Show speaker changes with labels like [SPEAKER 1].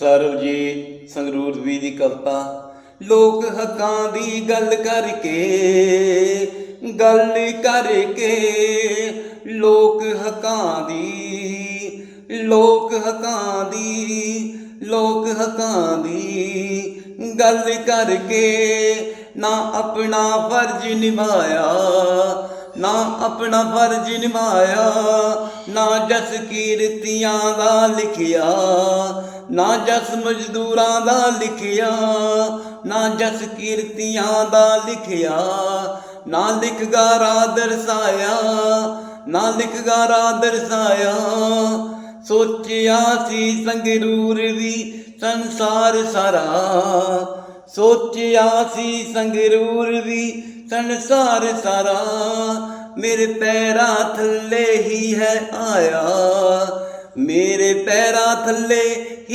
[SPEAKER 1] ਸਰਬਜੀਤ ਸੰਗਰੂਰ ਵੀ ਦੀ ਕਵਿਤਾ, ਲੋਕ ਹੱਕਾਂ ਦੀ ਗੱਲ ਕਰਕੇ ਗੱਲ ਕਰਕੇ, ਲੋਕ ਹੱਕਾਂ ਦੀ, ਲੋਕ ਹੱਕਾਂ ਦੀ, ਲੋਕ ਹੱਕਾਂ ਦੀ ਗੱਲ ਕਰਕੇ ਨਾ ਆਪਣਾ ਫਰਜ਼ ਨਿਭਾਇਆ, ਨਾ ਆਪਣਾ ਫਰਜ਼ ਨਿਭਾਇਆ, ਨਾ ਜਸ ਕੀਰਤੀਆਂ ਦਾ ਲਿਖਿਆ, ਨਾ ਜਸ ਮਜ਼ਦੂਰਾਂ ਦਾ ਲਿਖਿਆ, ਨਾ ਜਸ ਕੀਰਤੀਆਂ ਦਾ ਲਿਖਿਆ, ਨਾ ਲਿਖਗਾਰਾ ਦਰਸਾਇਆ, ਨਾ ਲਿਖਗਾਰਾ ਦਰਸਾਇਆ। ਸੋਚਿਆ ਸੀ ਸੰਗਰੂਰ ਵੀ ਸੰਸਾਰ ਸਾਰਾ ਸੋਚਿਆ ਸੀ ਸੰਗਰੂਰ ਵੀ ਸੰਸਾਰ ਸਾਰਾ। ਮੇਰੇ ਪੈਰਾਂ ਥੱਲੇ ਹੀ ਹੈ ਆਇਆ। ਮੇਰੇ ਪੈਰਾਂ ਥੱਲੇ ਹੀ